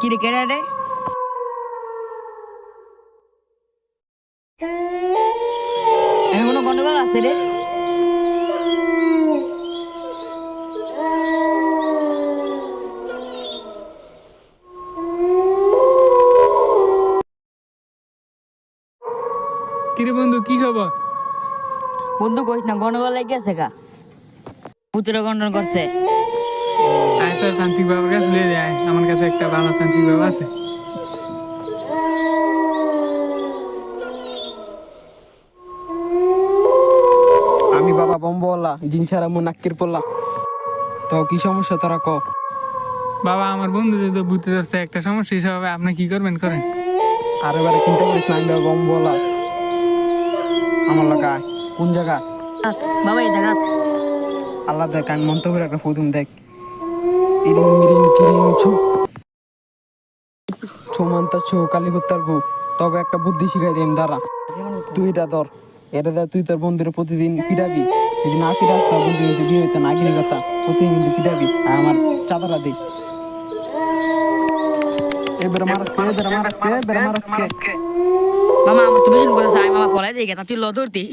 কি রে কেডা রে? কোনো গন্ডগোল আছে রে? কিরে বন্ধু কি খবর? বন্ধু কইস না গন্ডগোল লেগে গেছে গা। পুত্র গন্ডন করছে। তোর তান্ত্রিক বাবার কাছে লিয়ে যায়। আমার কাছে একটা ভালো তান্ত্রিক বাবা আছে। আমি বাবা বম্বওয়ালা জিন ছাড়া মু নাক্কির পড়লা তো কি সমস্যা তোরা ক? বাবা আমার বন্ধু যদি বুঝতে ধরছে একটা সমস্যা হিসাবে আপনি কি করবেন করেন। আর এবারে চিন্তা করিস না আমি বাবা বম্বওয়ালা। আমার লাগা কোন জায়গা বাবা এই জায়গা আল্লাহ দেখ আমি মন্ত করে একটা ফুতুম দেখ। ইরিং মিরিং কিরিং ছু ছুমান্তা ছু কালীকুত্তার গু তোকে একটা বুদ্ধি শিখাই দিম, দাঁড়া। তুই এটা ধর। এটা দেখ তুই তোর বন্ধুরে প্রতিদিন পিটাবি। যদি না পিটাস, তোর বন্ধু কিন্তু বিয়ে হইতো না। গিরি কথা, প্রতিদিন কিন্তু পিটাবি। আর আমার চাদরা দে। এবারে মারাস কে এবারে মারাস কে এবারে মারাস কে। মামা, আমার তো ভীষণ করেছে আমি মামা, পলাই দিয়ে গেতাম তুই ল ধরতি